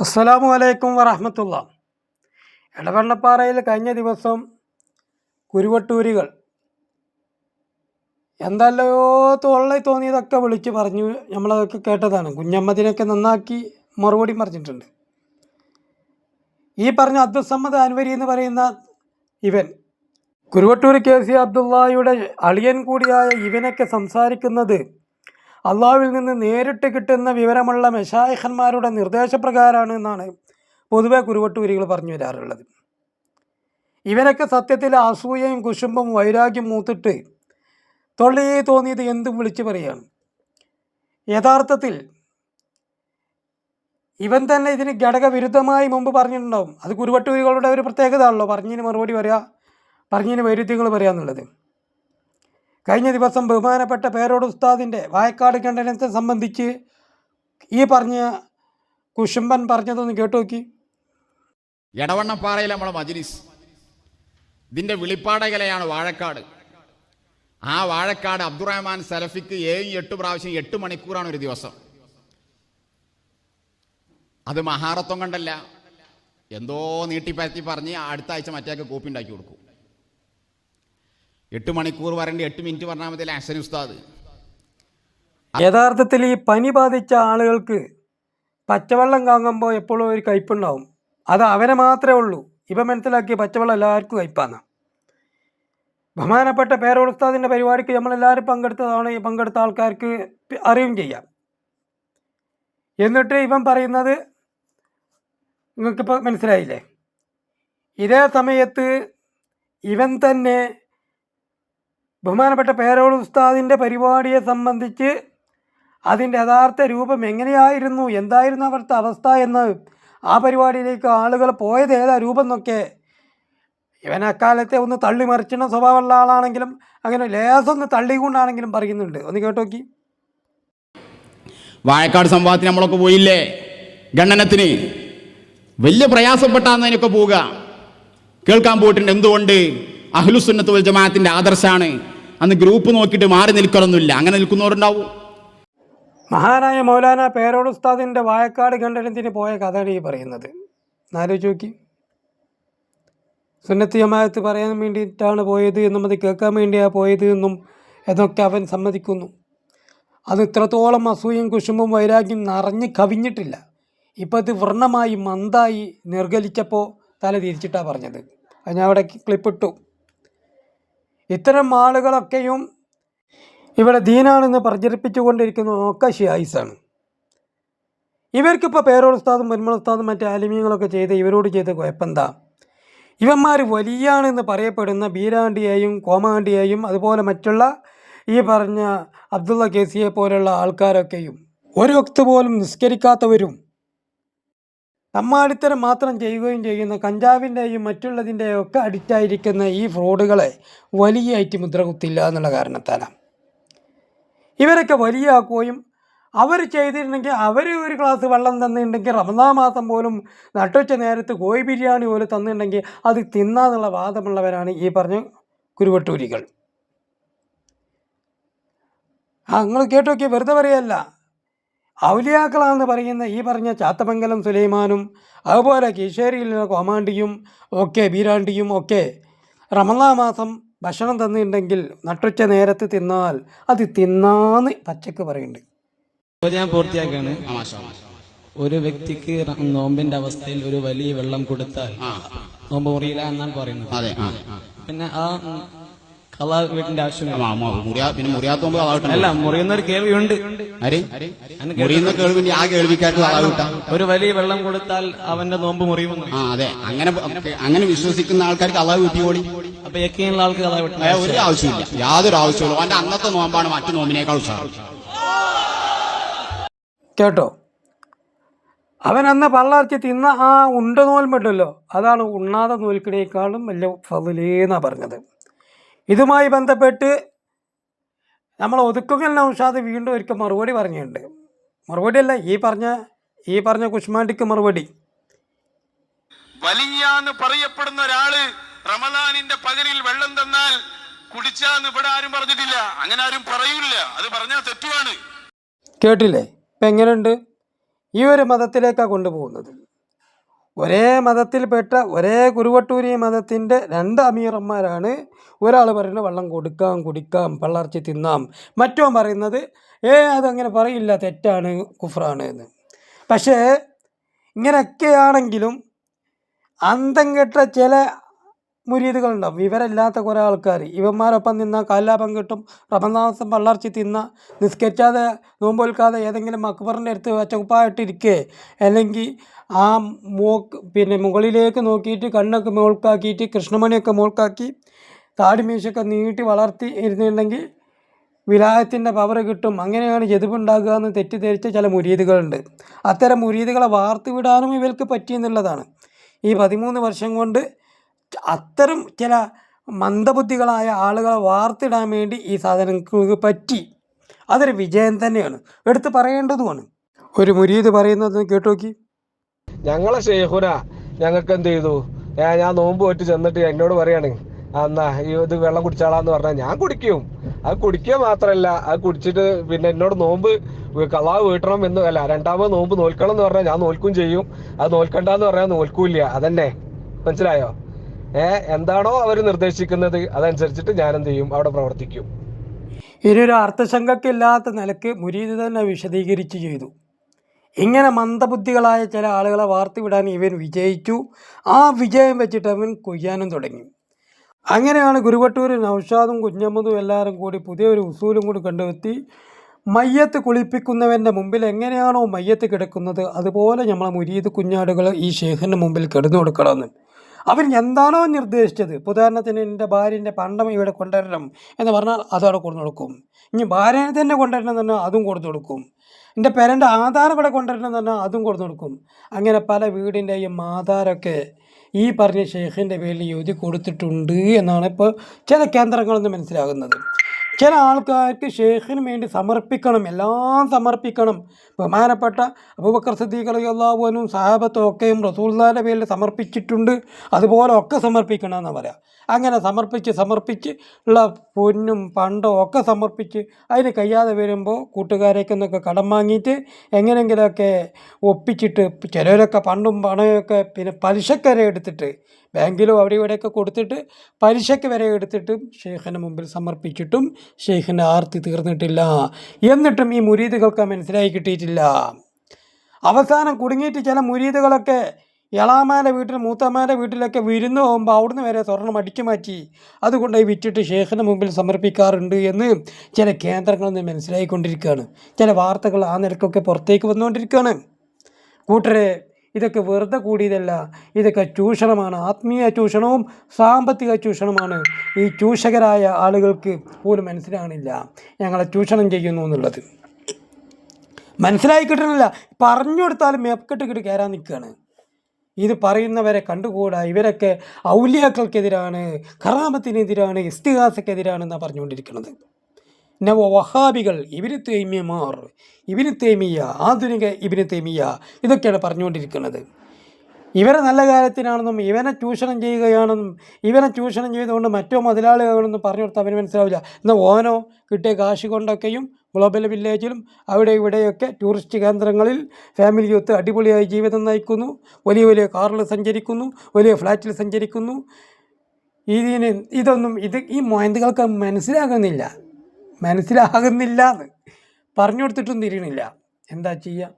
അസ്സലാമു അലൈക്കും വറഹമത്തുള്ള. ഇടവണ്ണപ്പാറയിൽ കഴിഞ്ഞ ദിവസം കുരുവട്ടൂരികൾ എന്തല്ലയോ തൊള്ളി തോന്നിയതൊക്കെ വിളിച്ച് പറഞ്ഞു. നമ്മളതൊക്കെ കേട്ടതാണ്. കുഞ്ഞമ്മദിനൊക്കെ നന്നാക്കി മറുപടി പറഞ്ഞിട്ടുണ്ട്. ഈ പറഞ്ഞ അബ്ദുസമ്മദ് അൻവരി എന്ന് പറയുന്ന ഇവൻ കുരുവട്ടൂർ കെ സി അബ്ദുള്ളയുടെ അളിയൻ കൂടിയായ ഇവനൊക്കെ സംസാരിക്കുന്നത് അള്ളാഹുവിൽ നിന്ന് നേരിട്ട് കിട്ടുന്ന വിവരമുള്ള മെഷായിഖന്മാരുടെ നിർദ്ദേശപ്രകാരമാണ് എന്നാണ് പൊതുവെ കുരുവട്ടൂരികൾ പറഞ്ഞു വരാറുള്ളത്. ഇവരൊക്കെ സത്യത്തിൽ അസൂയയും കുശുമ്പും വൈരാഗ്യം മൂത്തിട്ട് തൊള്ളിയെ തോന്നിയത് എന്തും വിളിച്ചു പറയുകയാണ് യഥാർത്ഥത്തിൽ ഇവൻ തന്നെ ഇതിന് ഘടകവിരുദ്ധമായി മുമ്പ് പറഞ്ഞിട്ടുണ്ടാവും. അത് കുരുവട്ടൂരികളുടെ ഒരു പ്രത്യേകത ആണല്ലോ പറഞ്ഞതിന് മറുപടി പറയുക പറഞ്ഞതിന് വൈരുദ്ധ്യങ്ങൾ പറയുക എന്നുള്ളത് കഴിഞ്ഞ ദിവസം ബഹുമാനപ്പെട്ട പേരോട് ഉസ്താദിന്റെ വായക്കാട് ഖണ്ഡനത്തെ സംബന്ധിച്ച് ഈ പറഞ്ഞ കുശുംബൻ പറഞ്ഞതൊന്ന് കേട്ടു നോക്കി എടവണ്ണപ്പാറയിലെ നമ്മളെ മജ്ലിസ്. ഇതിന്റെ വിളിപ്പാടകലയാണ് വാഴക്കാട്. ആ വാഴക്കാട് അബ്ദുറഹ്മാൻ സലഫിക്ക് ഏഴും എട്ട് പ്രാവശ്യം എട്ട് മണിക്കൂറാണ് ഒരു ദിവസം. അത് മഹാറത്വം കണ്ടല്ല. എന്തോ നീട്ടിപ്പരത്തി പറഞ്ഞ് അടുത്ത ആഴ്ച മറ്റേക്ക് കോപ്പി ഉണ്ടാക്കി കൊടുക്കും. എട്ട് മണിക്കൂർ വരേണ്ട എട്ട് മിനിറ്റ് പറഞ്ഞാൽ മതി അഹസൻ ഉസ്താദ്? യഥാർത്ഥത്തിൽ ഈ പനി ബാധിച്ച ആളുകൾക്ക് പച്ചവെള്ളം കാങ്ങുമ്പോൾ എപ്പോഴും ഒരു കയ്പുണ്ടാവും. അത് അവനെ മാത്രമേ ഉള്ളൂ. ഇവ മനസ്സിലാക്കിയ പച്ചവെള്ളം എല്ലാവർക്കും കയ്പാണ് ബഹുമാനപ്പെട്ട പേരോട് ഉസ്താദിന്റെ പരിപാടിക്ക് നമ്മളെല്ലാവരും പങ്കെടുത്തതാണ് ഈ പങ്കെടുത്ത ആൾക്കാർക്ക് അറിയും ചെയ്യാം. എന്നിട്ട് ഇവൻ പറയുന്നത് നിങ്ങൾക്കിപ്പോൾ മനസ്സിലായില്ലേ? ഇതേ സമയത്ത് ഇവൻ തന്നെ ബഹുമാനപ്പെട്ട പേരോൾ ഉസ്താദിന്റെ പരിപാടിയെ സംബന്ധിച്ച് അതിന്റെ യഥാർത്ഥ രൂപം എങ്ങനെയായിരുന്നു? എന്തായിരുന്നു അവിടുത്തെ അവസ്ഥ എന്ന് ആ പരിപാടിയിലേക്ക് ആളുകൾ പോയത് ഏതാ രൂപം എന്നൊക്കെ ഇവൻ അക്കാലത്തെ ഒന്ന് തള്ളി സ്വഭാവമുള്ള ആളാണെങ്കിലും അങ്ങനെ ലേസൊന്ന് തള്ളിക്കൊണ്ടാണെങ്കിലും പറയുന്നുണ്ട്. ഒന്ന് കേട്ടോക്കി വാഴക്കാട് സംഭവത്തിന് നമ്മളൊക്കെ പോയില്ലേ? ഗണ്ണനത്തിന് വലിയ പ്രയാസപ്പെട്ടാന്ന് അതിനൊക്കെ പോവുക. കേൾക്കാൻ പോയിട്ടുണ്ട്. എന്തുകൊണ്ട്? അഹ്ലുസുന്നത്ത് വൽ ജമാഅത്തിന്റെ ആദർശാണ്. അന്ന് ഗ്രൂപ്പ് നോക്കിയിട്ട് മാറി നിൽക്കണമെന്നില്ല അങ്ങനെ നിൽക്കുന്നവരുണ്ടാവും. മഹാനായ മൗലാന പേരോടുസ്താദിന്റെ വായക്കാട് ഖണ്ഡനത്തിന് പോയ കഥയാണ് ഈ പറയുന്നത്. ആലോചിച്ച് നോക്കി. സുന്നത്തി ജമാഅത്ത് പറയാൻ വേണ്ടിയിട്ടാണ് പോയത് എന്നും അത് കേൾക്കാൻ വേണ്ടിയാണ് പോയത് എന്നും എന്നൊക്കെ അവൻ സമ്മതിക്കുന്നു. അത് ഇത്രത്തോളം അസൂയും കുശുമ്പും വൈരാഗ്യം നിറഞ്ഞ് കവിഞ്ഞിട്ടില്ല. ഇപ്പോൾ അത് വ്രണമായി മന്ദായി നിർഗലിച്ചപ്പോൾ തല തിരിച്ചിട്ടാണ് പറഞ്ഞത്. അത് ഞാൻ അവിടെ ക്ലിപ്പിട്ടു ഇത്തരം ആളുകളൊക്കെയും ഇവിടെ ദീനാണെന്ന് പ്രചരിപ്പിച്ചുകൊണ്ടിരിക്കുന്ന ഒക്കെ ഷിയായിസാണ് ഇവർക്കിപ്പോൾ പേരോൾ ഉസ്താദും പരിമള ഉസ്താദും മറ്റു ആലിമീങ്ങളൊക്കെ ചെയ്ത് ഇവരോട് ചെയ്ത കുഴപ്പമെന്താ ഇവന്മാർ വലിയാണെന്ന് പറയപ്പെടുന്ന ബീരാണ്ടിയെയും കോമാണ്ടിയെയും അതുപോലെ മറ്റുള്ള ഈ പറഞ്ഞ അബ്ദുള്ള കേസിയെ പോലുള്ള ആൾക്കാരൊക്കെയും ഒരു വക്ത് പോലും നിസ്കരിക്കാത്തവരും തമ്മാടിത്തരം മാത്രം ചെയ്യുകയും ചെയ്യുന്ന കഞ്ചാവിന്റെയും മറ്റുള്ളതിന്റെയും ഒക്കെ അഡിക്റ്റായിരിക്കുന്ന ഈ ഫ്രോഡുകളെ വലിയായിട്ട് മുദ്ര കുത്തില്ല എന്നുള്ള കാരണത്താലാണ്. ഇവരൊക്കെ വലിയാക്കുകയും അവർ ചെയ്തിരുന്നെങ്കിൽ അവർ ഒരു ഗ്ലാസ് വെള്ളം തന്നിട്ടുണ്ടെങ്കിൽ റമദാ മാസം പോലും നട്ടുച്ച നേരത്ത് കോഴി ബിരിയാണി പോലെ തന്നിട്ടുണ്ടെങ്കിൽ അത് തിന്നാന്നുള്ള വാദമുള്ളവരാണ് ഈ പറഞ്ഞ കുരുവട്ടൂരികൾ. ആ നിങ്ങൾ കേട്ടോക്കെ വെറുതെ പറയല്ല. ഔലിയാക്കളാണെന്ന് പറയുന്ന ഈ പറഞ്ഞ ചാത്തമംഗലം സുലൈമാനും അതുപോലെ കീശേരിയിലുള്ള കോമാണ്ടിയും ഒക്കെ ബീരാണ്ടിയും ഒക്കെ റമദാ മാസം ഭക്ഷണം തന്നിട്ടുണ്ടെങ്കിൽ നട്ടുച്ച നേരത്ത് തിന്നാൽ അത് തിന്നാന്ന് പച്ചക്ക് പറയുന്നുണ്ട്. ഞാൻ പൂർത്തിയാക്കാണ്. ആ, മാഷാ ഒരു വ്യക്തിക്ക് നോമ്പിന്റെ അവസ്ഥയിൽ ഒരു വലിയ വെള്ളം കൊടുത്താൽ നോമ്പ് മുറിയില്ല എന്നാണ് പറയുന്നത്. അതെ ആ ആ. പിന്നെ ആ കലാ വീട്ടിന്റെ ആവശ്യമില്ല. ആ, മ- മുറിയാ പിന്നെ മുറിയാത്തോമ്പോ അതാവട്ടെ അല്ല മുറിയുന്ന ഒരു കേൾവിയുണ്ട്. ആര്? മുറിയുന്ന കേൾവിന്റെ ആ കേൾവിക്കാർക്ക് അതാവട്ടെ ഒരു വലിയ വെള്ളം കൊടുത്താൽ അവന്റെ നോമ്പ് മുറിയുമെന്ന്. ആ അതെ. അങ്ങനെ അങ്ങനെ വിശ്വസിക്കുന്ന ആൾക്കാർക്ക് അളവ് വീട്ടിയോടി അപ്പൊ എക്കെയുള്ള ആൾക്ക് കലാ വീട്ടിൽ ഒരു ആവശ്യമില്ല യാതൊരു ആവശ്യമില്ല അവന്റെ അന്നത്തെ നോമ്പാണ് മറ്റു നോമ്പിനേക്കാൾ ഉത്സാഹം കേട്ടോ? അവൻ അന്ന് പള്ളർച്ച് തിന്ന ആ ഉണ്ട നോൽമുണ്ടല്ലോ. അതാണ് ഉണ്ണാതെ നോൽക്കിനേക്കാളും വലിയ ഫതിലേന്നാണ് പറഞ്ഞത്. ഇതുമായി ബന്ധപ്പെട്ട് നമ്മൾ ഒതുക്കുങ്ങൽ നൗഷാദ് വീണ്ടും ഒരിക്കൽ മറുപടി പറഞ്ഞിട്ടുണ്ട്. മറുപടി അല്ല ഈ പറഞ്ഞ ഈ പറഞ്ഞ കുഷ്മാണ്ടിക്ക് മറുപടി. വലിയാന്ന് പറയപ്പെടുന്ന ഒരാൾ റമദാനിന്റെ പകലിൽ വെള്ളം തന്നാൽ കുടിച്ചാന്ന് ഇവിടെ ആരും പറഞ്ഞിട്ടില്ല. അങ്ങനെ ആരും പറയൂല അത് പറഞ്ഞാൽ തെറ്റുമാണ് കേട്ടില്ലേ? ഇപ്പം എങ്ങനെയുണ്ട്? ഈ ഒരു മതത്തിലേക്കാണ് കൊണ്ടുപോകുന്നത്. ഒരേ മതത്തിൽപ്പെട്ട ഒരേ കുരുവട്ടൂരി മതത്തിന്റെ രണ്ട് അമീറന്മാരാണ്. ഒരാൾ പറയുന്നത് വെള്ളം കൊടുക്കാം കുടിക്കാം പള്ളർച്ചി തിന്നാം. മറ്റോ പറയുന്നത് ഏ അതങ്ങനെ പറയില്ല തെറ്റാണ് കുഫ്രാണ് എന്ന്. പക്ഷേ ഇങ്ങനെയൊക്കെയാണെങ്കിലും അന്തം കെട്ട ചില മുരീദുകളുണ്ടാവും ഇവരല്ലാത്ത കുറേ ആൾക്കാർ ഇവന്മാരൊപ്പം നിന്ന കാലാപം കിട്ടും റമദാസം പള്ളർച്ചി തിന്ന നിസ്കരിക്കാതെ നോമ്പൊൽക്കാതെ ഏതെങ്കിലും അക്ബറിന്റെ അടുത്ത് ഒച്ചക്കുപ്പായിട്ടിരിക്കേ അല്ലെങ്കിൽ ആ മോക്ക് പിന്നെ മുകളിലേക്ക് നോക്കിയിട്ട് കണ്ണൊക്കെ മോൾക്കാക്കിയിട്ട് കൃഷ്ണമണിയൊക്കെ മോൾക്കാക്കി താടിമീശൊക്കെ നീട്ടി വളർത്തി ഇരുന്നിട്ടുണ്ടെങ്കിൽ വിലായത്തിന്റെ പവർ കിട്ടും. അങ്ങനെയാണ് ജതിപ്പുണ്ടാകുക എന്ന് തെറ്റിദ്ധരിച്ച ചില മുരീദുകളുണ്ട് അത്തരം മുരീദുകളെ വാർത്തുവിടാനും ഇവർക്ക് പറ്റിയെന്നുള്ളതാണ്. ഈ പതിമൂന്ന് വർഷം കൊണ്ട് അത്തരം ചില മന്ദബുദ്ധികളായ ആളുകളെ വാർത്തിടാൻ വേണ്ടി ഈ സാധനങ്ങൾക്ക് പറ്റി. അതൊരു വിജയം തന്നെയാണ്. എടുത്ത് പറയേണ്ടതുമാണ്. ഒരു മുരീദ് പറയുന്നത് കേട്ടോക്കി. ഞങ്ങളെ ഷെയ്ഖുന ഞങ്ങൾക്ക് എന്ത് ചെയ്തു ഞാൻ നോമ്പ് പോയിട്ട് ചെന്നിട്ട് എന്നോട് പറയാണ് "ആ, എന്നാ ഈ ഇത് വെള്ളം കുടിച്ചാളാന്ന് പറഞ്ഞാൽ ഞാൻ കുടിക്കും. അത് കുടിക്കുക മാത്രമല്ല അത് കുടിച്ചിട്ട് പിന്നെ എന്നോട് നോമ്പ് കളാവ് വീട്ടണം എന്ന് അല്ല രണ്ടാമത് നോമ്പ് നോൽക്കണം എന്ന് പറഞ്ഞാൽ ഞാൻ നോൽക്കും ചെയ്യും. അത് നോൽക്കണ്ടെന്ന് പറഞ്ഞാൽ നോൽക്കൂല്ല അതന്നെ. മനസ്സിലായോ? എന്താണോ അവർ നിർദ്ദേശിക്കുന്നത് അതനുസരിച്ചിട്ട് ഞാൻ എന്ത് ചെയ്യും അവിടെ പ്രവർത്തിക്കും. ഇനിയൊരു അർത്ഥശങ്കക്കില്ലാത്ത നിലയ്ക്ക് മുരീദ് തന്നെ വിശദീകരിച്ച് ചെയ്തു. ഇങ്ങനെ മന്ദബുദ്ധികളായ ചില ആളുകളെ വാർത്തുവിടാൻ ഇവൻ വിജയിച്ചു. ആ വിജയം വെച്ചിട്ട് അവൻ കൊയ്യാനും തുടങ്ങി. അങ്ങനെയാണ് ഗുരുവട്ടൂർ നൗഷാദും കുഞ്ഞമ്മതും എല്ലാവരും കൂടി പുതിയൊരു ഉസൂലും കൂടി കണ്ടെത്തി മയ്യത്ത് കുളിപ്പിക്കുന്നവന്റെ മുമ്പിൽ എങ്ങനെയാണോ മയ്യത്ത് കിടക്കുന്നത് അതുപോലെ നമ്മളെ മുരീദ് കുഞ്ഞാടുകൾ ഈ ഷേഖിന്റെ മുമ്പിൽ കിടന്നു കൊടുക്കണമെന്ന് അവർ എന്താണോ നിർദ്ദേശിച്ചത്? ഉദാഹരണത്തിന് എന്റെ ഭാര്യന്റെ പണ്ടം ഇവിടെ കൊണ്ടുവരണം എന്ന് പറഞ്ഞാൽ അതവിടെ കൊണ്ടു കൊടുക്കും. ഇനി ഭാര്യനെ തന്നെ കൊണ്ടുവരണം എന്ന് പറഞ്ഞാൽ അതും കൊടുത്തു കൊടുക്കും. എന്റെ പേരന്റെ ആധാരം ഇവിടെ കൊണ്ടുവരണം എന്ന് പറഞ്ഞാൽ അതും കൊടുത്തു കൊടുക്കും. അങ്ങനെ പല വീടിന്റെയും ആധാരമൊക്കെ ഈ പറഞ്ഞ ഷെയ്ഖിന്റെ പേരിൽ എഴുതി കൊടുത്തിട്ടുണ്ട് എന്നാണ് ഇപ്പോൾ ചില കേന്ദ്രങ്ങളിൽ നിന്ന് മനസ്സിലാകുന്നത്. ചില ആൾക്കാർക്ക് ഷെയ്ഖിന് വേണ്ടി സമർപ്പിക്കണം എല്ലാം സമർപ്പിക്കണം. ബഹുമാനപ്പെട്ട അബൂബക്കർ സിദ്ദീഖ് അലി സഹാബത്തും ഒക്കെയും റസൂൽദാന്റെ പേരിൽ സമർപ്പിച്ചിട്ടുണ്ട്. അതുപോലെ ഒക്കെ സമർപ്പിക്കണം എന്ന് പറയാം. അങ്ങനെ സമർപ്പിച്ച് സമർപ്പിച്ച് ഉള്ള പൊന്നും പണ്ടും ഒക്കെ സമർപ്പിച്ച് അതിന് കഴിയാതെ വരുമ്പോൾ കൂട്ടുകാരേക്ക് നിന്നൊക്കെ കടം വാങ്ങിയിട്ട് എങ്ങനെയെങ്കിലുമൊക്കെ ഒപ്പിച്ചിട്ട് ചിലരൊക്കെ പണ്ടും പണമൊക്കെ പിന്നെ പലിശക്കര എടുത്തിട്ട് ബാങ്കിലോ അവിടെ ഇവിടെയൊക്കെ കൊടുത്തിട്ട് പലിശയ്ക്ക് വരെ എടുത്തിട്ടും ഷെയ്ഖിന്റെ മുമ്പിൽ സമർപ്പിച്ചിട്ടും ഷെയ്ഖിന്റെ ആർത്തി തീർന്നിട്ടില്ല. എന്നിട്ടും ഈ മുരീദുകൾക്ക് മനസ്സിലായി കിട്ടിയിട്ടില്ല. അവസാനം കുടുങ്ങിയിട്ട് ചില മുരീദുകളൊക്കെ എളാമാന്റെ വീട്ടിൽ മൂത്തമാരെ വീട്ടിലൊക്കെ വിരുന്ന് പോകുമ്പോൾ അവിടുന്ന് വരെ സ്വർണം അടിച്ചു മാറ്റി. അതുകൊണ്ടായി വിറ്റിട്ട് ഷേഖിന് മുമ്പിൽ സമർപ്പിക്കാറുണ്ട് എന്ന് ചില കേന്ദ്രങ്ങളിൽ നിന്ന് മനസ്സിലായിക്കൊണ്ടിരിക്കുകയാണ്. ചില വാർത്തകൾ ആ നിരക്കൊക്കെ പുറത്തേക്ക് വന്നുകൊണ്ടിരിക്കുകയാണ്. കൂട്ടരെ ഇതൊക്കെ വെറുതെ കൂടിയതല്ല. ഇതൊക്കെ ചൂഷണമാണ്. ആത്മീയ ചൂഷണവും സാമ്പത്തിക ചൂഷണമാണ്. ഈ ചൂഷകരായ ആളുകൾക്ക് പോലും മനസ്സിലാകണില്ല. ഞങ്ങളെ ചൂഷണം ചെയ്യുന്നു എന്നുള്ളത്. മനസ്സിലായി കിട്ടണില്ല. പറഞ്ഞു കൊടുത്താലും കിട്ടി കയറാൻ നിൽക്കുകയാണ്. ഇത് പറയുന്നവരെ കണ്ടുകൂടാ? ഇവരൊക്കെ ഔലിയാക്കൾക്കെതിരാണ് ഖറാമത്തിനെതിരാണ് ഇസ്തിഹാസക്കെതിരാണെന്നാണ് പറഞ്ഞുകൊണ്ടിരിക്കുന്നത്. നവ വഹാബികൾ ഇബിന് തേമിയമാർ ഇബിന് തേമിയ ആധുനിക ഇബിന് തേമിയ ഇതൊക്കെയാണ് പറഞ്ഞുകൊണ്ടിരിക്കുന്നത്. ഇവരെ നല്ല കാര്യത്തിനാണെന്നും ഇവനെ ചൂഷണം ചെയ്യുകയാണെന്നും ഇവനെ ചൂഷണം ചെയ്തുകൊണ്ട് മറ്റോ മുതലാളികളാണെന്നും പറഞ്ഞു കൊടുത്താൽ അവന് മനസ്സിലാവില്ല. എന്നാൽ ഓനോ കിട്ടിയ കാശ് കൊണ്ടൊക്കെയും ഗ്ലോബൽ വില്ലേജിലും അവിടെ ഇവിടെയൊക്കെ ടൂറിസ്റ്റ് കേന്ദ്രങ്ങളിൽ ഫാമിലി ഒത്ത് അടിപൊളിയായി ജീവിതം നയിക്കുന്നു. വലിയ വലിയ കാറിൽ സഞ്ചരിക്കുന്നു വലിയ ഫ്ലാറ്റിൽ സഞ്ചരിക്കുന്നു. ഇതിന് ഇതൊന്നും ഇത് ഈ മൈൻഡുകൾക്ക് മനസ്സിലാകുന്നില്ല. മനസ്സിലാകുന്നില്ല എന്ന് പറഞ്ഞു കൊടുത്തിട്ടും തിരിയണില്ല എന്താ ചെയ്യുക